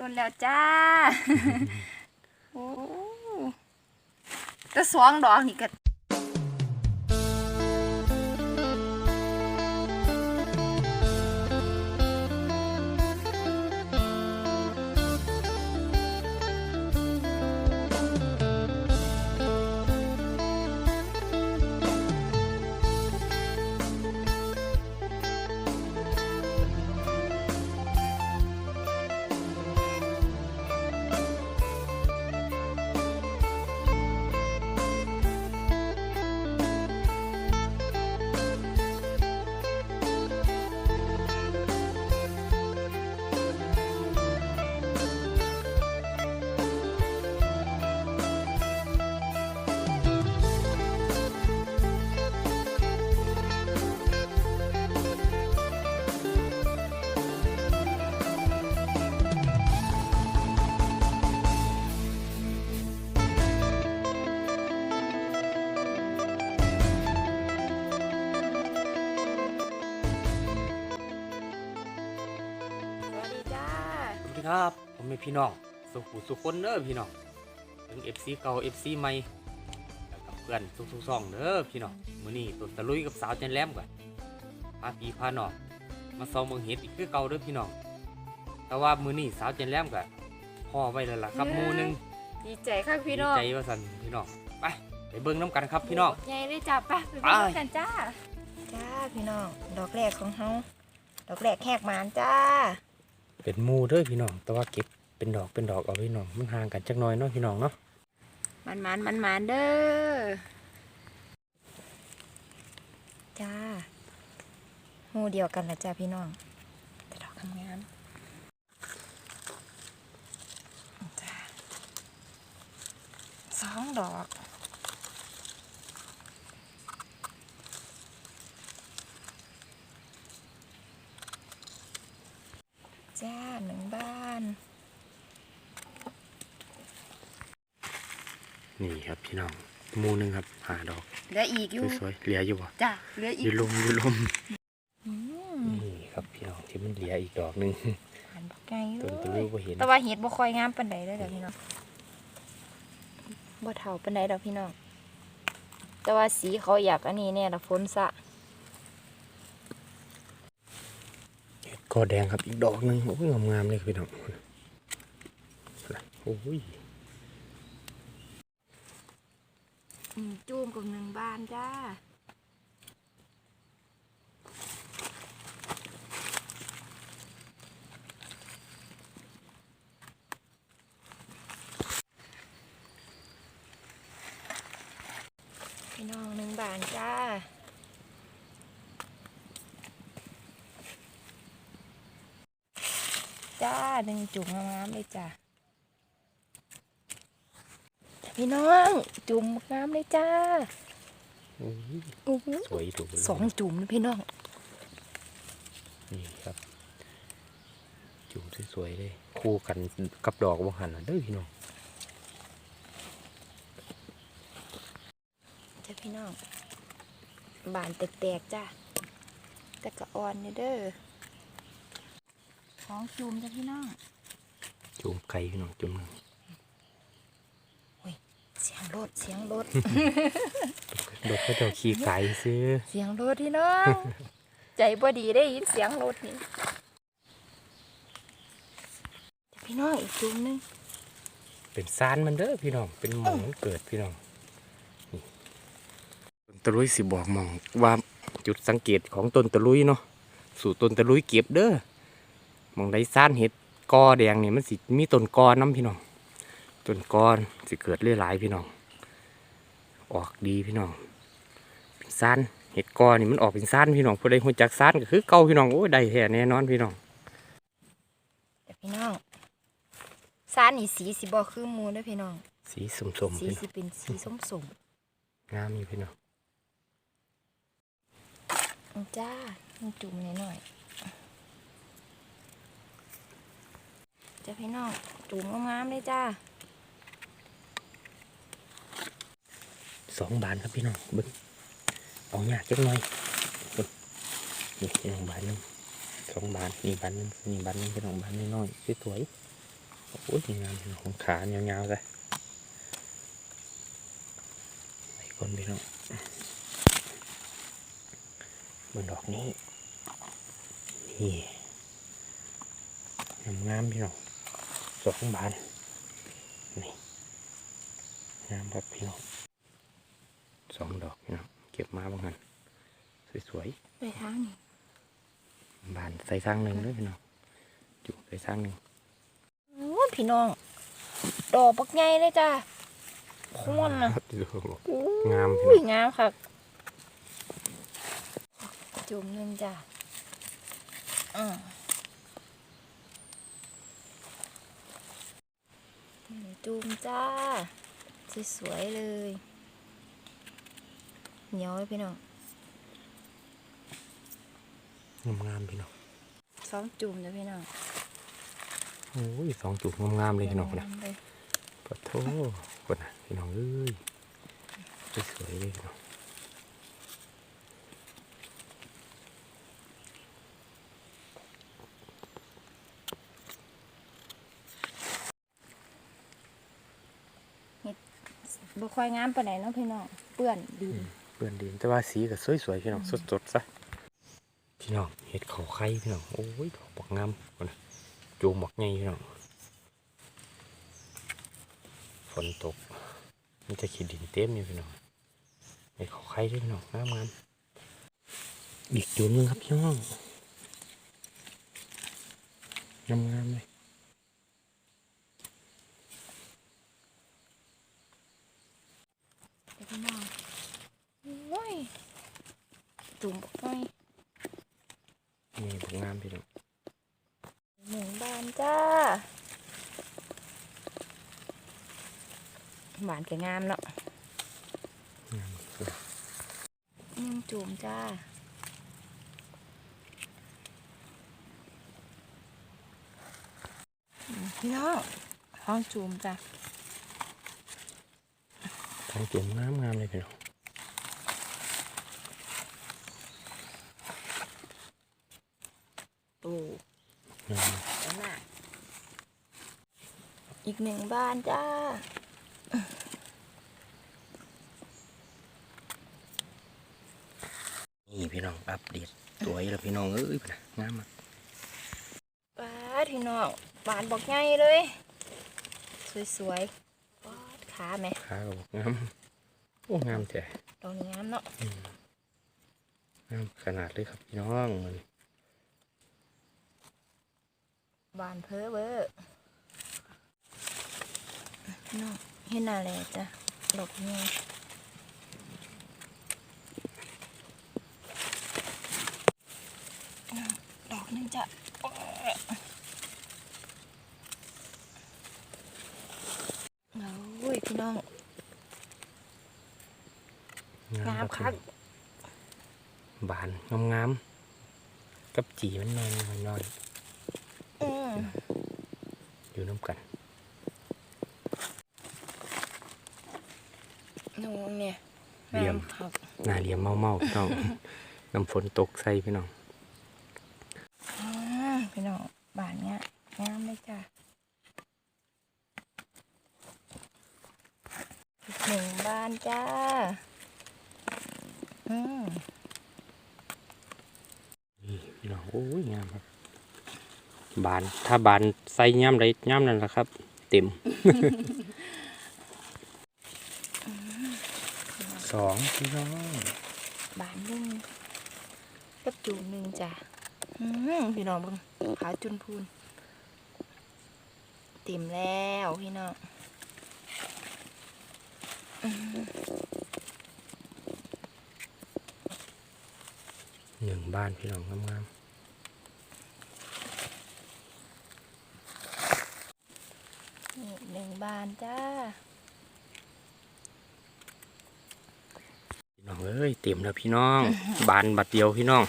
โดนแล้วจ้า โอ้ก็สองดอกนี่ก็ ครับ ผมเป็นพี่น้องสุขุสุขคนเด้อพี่น้องถึง FC เก่า FC ใหม่แล้วกับเพื่อนทุกๆซ่องเด้อพี่น้องมื้อนี้ต้นตะลุยกับสาวจันแหลมก่อนพาพี่พาน้องมาส่องเมืองเห็ดอีกคือเก่าเด้อพี่น้อง แต่ว่ามื้อนี้สาวจันแหลมก็พ่อไว้แล้วล่ะครับหมู่หนึงดีใจค่ะพี่ดีน้องใจว่าซั่นพี่น้องไปไปเบิ่งน้ำกันครับพี่น้องใหญ่ได้จ้าไปไปไปเบิ่งกันจ้า จ้าพี่น้อง ดอกแรกของเฮา ดอกแรกแหกหมานจ้า เป็นหมู่เด้อพี่น้อง แต่ว่าเก็บเป็นดอกเป็นดอกเอาพี่น้อง มันห่างกันจักหน่อยเนาะพี่น้องเนาะมันมันมันมันเด้อ จ้าหมูเดียวกันละจ้าพี่น้องแต่ดอกทำงานจ้าสองดอก จ้าหนึ่งบ้าน นี่ครับพี่น้องหมู่หนึงครับหาดอกเหลืออีกอยู่สวยๆเหลืออยู่บ่จ้าเหลืออีอกยู่ลมอยู่ลมอืมนี่ครับพี่น้องที่มันเหลืออีกดอกหนึงผ่านบักไงต้นตะเลลุย บ่เห็นแต่ว่าเห็ดบ่ค่อยงามปานใดเลยเด้อพี่น้องบ่เท่าปานใดดอกพี่น้องแต่ว่าสีเขาอยากอันนี้เนี่ยละฝนสะ ก็แดงครับอีกดอกหนึงโอ้ยงามๆเลยพี่น้องโอ้ยจูมกับหนึ่งบานจ้าพี่น้องหนึ่งบานจ้า จ้าหนึ่งจุ่มงามๆเลยจ้าพี่น้อง จุ่มงามเลยจ้าโอ้ยอู้หูสวยถูกเลยสองจุ่มนะพี่น้อง นี่ครับ จุ่มสวยๆเลย คู่กันกับดอกบ่หันน่ะเด้อพี่น้องจ้าพี่น้องบานแตกๆจ้าแต่ก็อ่อนเนี่ยเด้อ ของจูมจ้าพี่น้องจุ่มไก่พี่น้องจุ่มหนึ่งเสียงรถเสียงรถดอกก็เจ้าขี้ไก่ซื้อ เสียงรถพี่น้อง ใจบ่ดีได้ยินเสียงรถนี่จ้าพี่น้องอีกจุ่มหนึงเป็นซานมันเด้อพี่น้อง เป็นหมองมันเกิดพี่น้องนี่ต้นตะลุยสิบอกหมองว่าจุดสังเกตของต้นตะลุยเนาะสู่ต้นตะลุยเก็บเด้อห มองได้ซานเห็ดกอแดงนี่มันสิมีต้นกอน้ำพี่น้องต้นกอสิเกิดเรื่อยหลายพี่น้อง ออกดีพี่น้อง เป็นซานเห็ดกอนี่มันออกเป็นซานพี่น้องผู้ใดหัวจักซานก็คือเก่าพี่น้องโอ้ยได้แท้แน่นอนพี่น้องจ้าพี่น้องซานนี่สีสิบ่คือหมูเด้อพี่น้อง สีสมๆสีพี่น้องสิเป็นสีส้มงามอยู่พี่น้องๆอืมจ้ามีจุ่มหน่อย จ้าพี่น้องจุ่มงามๆเลยจ้าสองบานครับพี่น้องบึ้งเอาหยาจักหน่อยเบิ่งนี่พี่น้องบานหนึงสองบานนี่บานหนึงนี่บานหนึงพี่น้องบานน้อยๆสวยโอ้ยงามพี่น้องของขายาวๆเลยไอ้คนพี่น้องบนดอกนี้นี่งามๆพี่น้อง สองบานนี่งามครับพี่น้องสองดอกพี่น้องเก็บมาบ้างกันสวยไปทางนี้ๆบานใส่ทางหนึ่งด้วยพี่น้องจุใส่ทางหนึ่งโอ้ยพี่น้อง ดอกบักใหญ่เลยจ้าโค่นนะงามพี่อุ้น้ยองงามค่ะจุ่มหนึ่งจ้าอืมนี่ จุ่มจ้า สวยๆเลย เหนียวเลยพี่น้องงามๆพี่น้องสองจุ่มจ้ะพี่น้องโอ้ยสองจุกงามๆเลยพี่น้องนะงามเลยปะโถคนนะพี่น้องเอ้ยสวยๆเลยพี่น้อง บ่ค่อยงามปานใดเนาะพี่น้องเปื้อนดินเปื่อนดินแต่ว่าสีก็สวยๆพี่น้องสดๆซะพี่น้องเห็ดเขาไข่พี่น้องโอ้ยดอกบักงามคนนะจูงบักใหญ่พี่น้องฝนตกมันจะขีดดินเต็มอยู่พี่น้องเห็ดเขาไข่ด้วยพี่น้องงามงามๆอีกจุดหนึงครับพี่น้องงามงามๆเลย เดี๋ยว พี่น้องโอ้ยจุ่มบ่ค่อยนี่บักงามพี่น้องหนึ่งบานจ้าหวานก็งามเนาะงามสวยหนึ่งจุ่มจ้าพี่น้องห้องจุ่มจ้ะ ทางจุ่มงามงามเลยพี่น้องโอ้งามแล้วน่ะอีกหนึ่งบ้านจ้านี่พี่น้องอัปเดตสวยแล้วพี่น้องเอ้ยนะงามมากป้าดพี่น้องหวานบอกง่ายเลย สวยๆป้าดขาไหม ขาก็บอกงามโอ้งามแท้ดอกนี้งามเนาะงามขนาดเลยครับพี่น้องมันหวานเพ้อเวอร์พี่น้องเห็นอะไรจ้ะดอกนี้ดอกหนึงจ้ะโอ้ยพี่น้องงาม รั คัก บานงามงามๆ กับจีมันน้อยน้อยน้อยอืมอยู่น้ำกันนูนเนี่ยเหลี่ยมงาคักหน้าเหลี่ยมเมาเมาๆพี่น้องน้ำฝนตกใส่พี่น้องอ่าพี่น้องบานเนี้ยงามเลยจ้ะอีกหนึ่งบานจ้า อืม นี่พี่น้องโอ้ยงามครับ บานถ้าบานใส่ย่ำไรย่ำนั่นแหละครับ เต็มสองพี่น้องบานหนึ่งกับจูมหนึ่งจ้ะอืมพี่น้องเบังขาวจุนพูนเต็มแล้วพี่น้องอืมหนึ่งบ้านพี่น้องงามนี่หนึ่ง บานจ้าๆพี่น้องเอ้ยเต็มแล้วพี่น้อง บานบัดเดียวพี่น้อง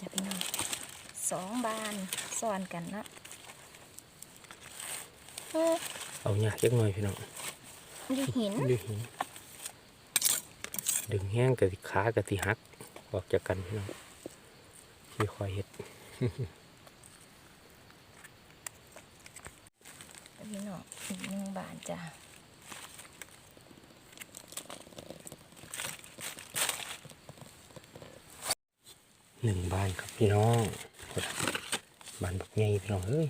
จะพี่น้องสองบานซ้อนกันนะเอ้อเอาเนี่ยเล็กน้อยพี่น้องดูหินดึงหินดึงแห้งกับสิขากะสิหัก ออกจากกันพี่น้องค่อยๆเฮ็ด พี่น้องอีกหนึ่งบานจ้ะหนึ่งบานครับพี่น้องบานบักใหญ่พี่น้องเอ้ย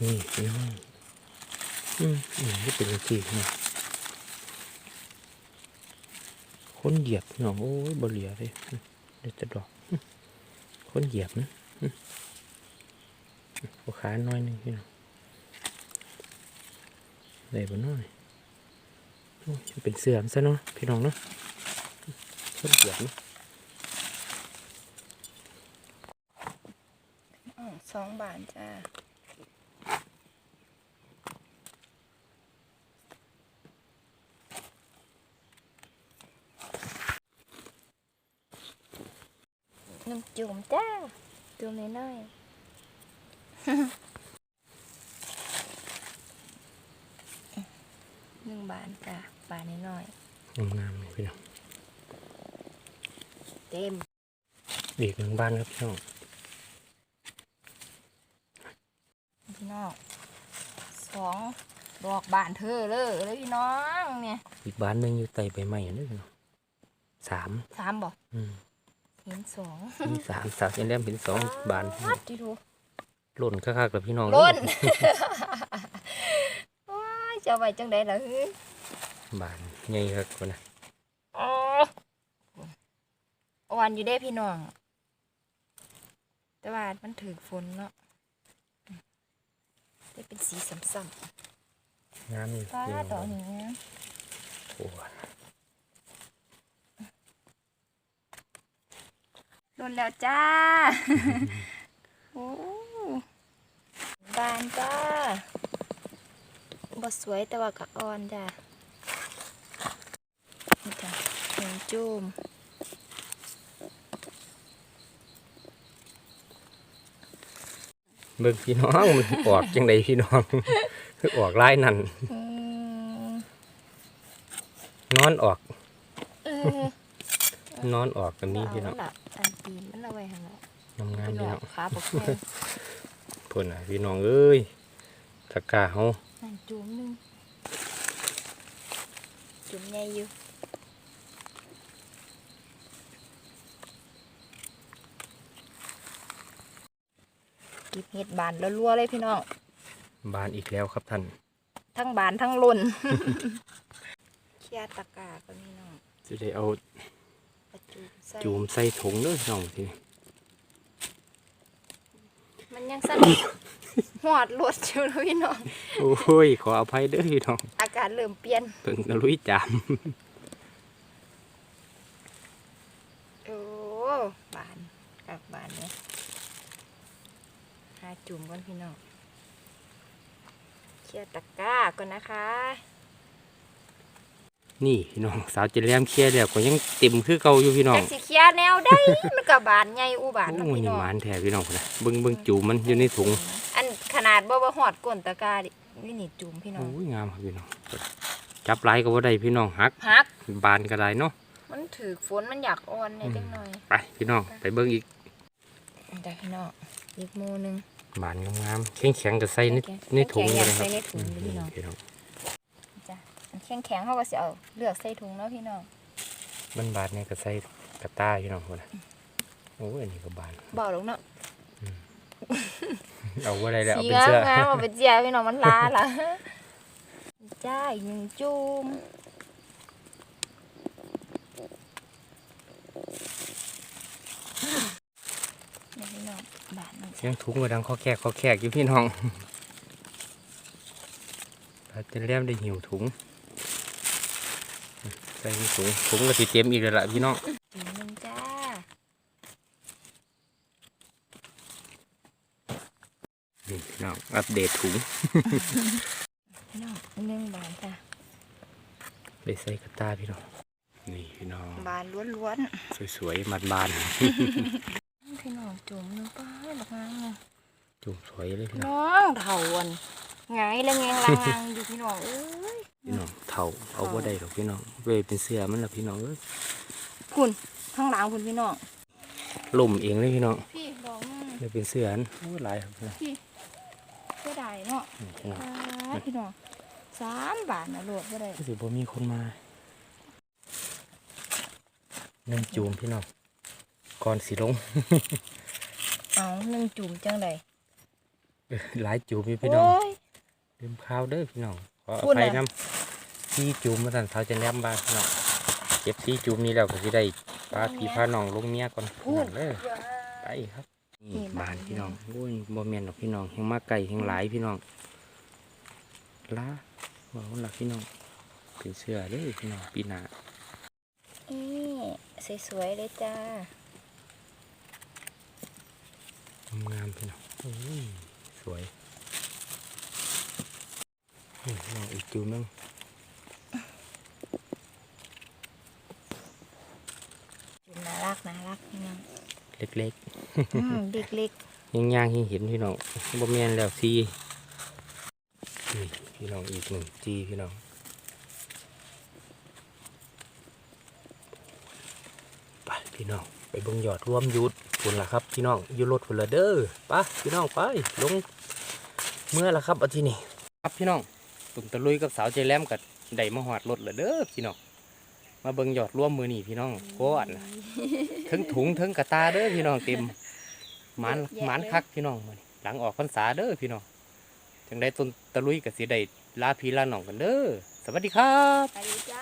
นี่พี่น้องอืมอืมนี่เป็นสีพี่น้อง คนเหยียบพี่น้องโอ้ยบเหลียเลยเดี๋ยวจะดอกอืมคนเหยียบนะอืมโอขาน้อยหนึงพี่น้องได้บ่น้อยเป็นเสื่อมซะเนาะพี่น้องเนาะคนเหยียบเนาะสองบานจ้ะ น้ำจุ่มจ้าจุ่มน้อยๆหนึ่งบานจ้ะบานน้อยงามๆเลยพี่น้องๆเต็มอีกหนึ่งบ้านครับพี่น้องพี่น้องสองดอกบานเธอเลยเลยพี่น้องเนี่ยอีกบ้านหนึงอยู่ใต้ใบไม้อันนี้พี่น้องสามสามบอกอืม เห็นสองมีสามสามเอ็นแรมเป็นสองบานพี่น้วัองดดิทูหล่นคักๆกับพี่น้องล้นเอ้ยว้ายจะเอาไว้จังไดล่ะเฮ้ยบานใหญ่ครับคนนะอ๋ออ่อนอยู่ได้พี่น้อง แต่ว่ามันถือฝนเนาะได้เป็นสีซ้ำงามอยู่ๆฟ้าพี่น้องดอกนี้โอ้ ยล้นแล้วจ้า โอ้บานจ้าบ่สวยแต่ว่าก็อ่อนจ้านี่จ้ะหนึ่งจุ่มเบิ่งพี่น้องมันออกจังไดพี่น้อง ออกลายนั่นอืมนอนออกเออ นอนออกกันนี้พี่น้องเอาละอันตีนมันเอาไว้หั่นละงามๆพี่พี่น้น้อองงขาบกแม่เพิ่นน่ะพี่น้องเอ้ยตะกร้าเฮานั่นจุ่มหนึงจุ่มใหญ่อยู่เก็บเห็ดบานรัวๆเลยพี่น้อง บานอีกแล้วครับท่าน ทั้งบานทั้งหล่นเคียตะกร้าก็มีน้องจะได้เอาเอา จุ่มใส่จูมใส่ถุงเด้อพี่น้องทีนี้มันยังสั่น หอดรถอยู่นะพี่น้อง โอ้ย ขออภัยเด้อพี่น้อง อากาศเริ่มเปลี่ยนเพิ่งจะลุยจามโอ้บานกับบานเนี่ยหาจุ่มก่อนพี่น้องเคี่ยวตะกร้าก่อนนะคะ นี่พี่น้องสาวเจะแลมเคลียร์แล้วก็ยังเต็มคือเก่าอยู่พี่น้องจากสีเคี่ยวแนวได้มันกับบานใหญ่อุบานเนาะโอ้ยพี่นี่น้องหมานแท้พี่น้องพุ่นนะเบิ่งเบิ่งจูมมันอยู่ในถุงอันขนาดบ่บ่หอดก้นตะกร้าดินี่นี่จุ่มพี่น้องโอ้ยงามครับพี่น้องจับหลายก็บ่ได้พี่น้องหักฮัก บานก็ได้เนาะ มันถือฝนมันอยากอ่อนในจังหน่อยไปพี่น้องไปเบิ่งอีกแต่พี่น้องอีกโมหนึง บานงามๆแข็งๆก็ใส่ในแข็งๆในถุงแข็เลงๆยครับใส่ในถุงเลยพี่น้องพี่น้องจ้ะอัน แข็งแข็งๆเขาก็สิเอาเลือกใส่ถุงเนาะพี่น้องมันบานเนี่ยก็ใส่กระต้ายพี่น้องพุ่นนะโอ้ยอันนี้ก็บานเบาลงเนาะเอาบ่ได้แล้วเอาสีเป็นงามเสื้องามเอาไปเจียพี่น้องมันลาละจ้าอีกหนึ่งจุ่มนี่พี่น้องบาทหนึงเสียงถุงก็ดังข้อแขกข้อแขกอยู่พี่น้องเราจะเรียมได้หิวถุง ใส่ในถุงถุงก็สิเต็มอีกแล้วล่ะพี่น้องอีกหนึ่งจ้านี่พี่น้องอัปเดตถุงพี่น้องอีกหนึ่งบาทจ้าได้ใส่กระตาพี่น้องนี่พี่น้องบานล้วนสวยๆมัดบานๆพี่น้องจุ่มหนึงป้าดอกงามเลยจุ่มสวยเลยพี่น้องน้องเถาวันไงแล้วแงงลางๆอยู่พี่น้องเอ้ย พี่น้องเท่าเอาว่าได้หรอกพี่น้องเวยเป็นเสื้อมันละพี่น้องเอ้ยคุณข้างหลังคุณพี่น้องล่มเองเลยพี่น้องพี่ดอกนึงเลยเป็นเสืออันโอ้หลายครับพี่น้องพี่ก็ได้เนาะนี่พี่น้องอ่าพี่น้องสามบาทนะโหลดก็ได้ก็สิบ่มีคนมาหนึ่งจูมพี่น้องก่อนสิลงเอาหนึ่งจุ่มจังไดหลายจูมอยู่พี่น้องโอ้ยลืมข้าวเด้อพี่น้องขออพูดภัยน่ะนำ ที่จูมมาสั่นเท้าจะแนมบ้านพี่น้องเก็บที่จูมนี้แล้วก็สิได้พาพี่พาน้องลงเมียก่อนพูดนั่นเด้อไปครับนี่นี่บ้านบ้านพี่น้องโอ้ยบ่แม่นดอกพี่น้องแห่งมาไก่แห่งหลายพี่น้องลาบ่าวหลักพี่น้องเป็นเสื้อเด้อพี่น้องปีหน้านี่สวยๆเลยจ้างามๆพี่น้องโอ้ยสวยนี่พี่น้องอีกจูมหนึง จุ่มน่า รักน่ารักพี่น้องเล็กอืมเด็กๆย่างๆเห็นๆพี่น้องบ่แม่นแล้วซีนี่พี่น้องอีกหนึ่งจีพี่น้องไปพี่น้องไปเบิ่งยอดรวมอยุดพุ่นล่ะครับพี่น้องอยู่รถพุ่นละเด้อไปพี่น้องไปลงเมื่อละครับเอาที่นี่ครับพี่น้องตุ่มตะลุยกับสาวใจแหลมกับได้มาหอดรถละเด้อพี่น้อง มาเบิ่งยอดรวมมือนี่พี่น้องโคตรนะถึงถุงถึงกระตาเด้อพี่น้องเต็มหมันหมันคักพี่น้องมื้อนี้หลังออกพรรษาเด้อพี่น้องจังได้ต้นตะลุยกับสีได้ลาพี่ลาน้องกันเด้อสวัสดีครับๆไปเลยจ้า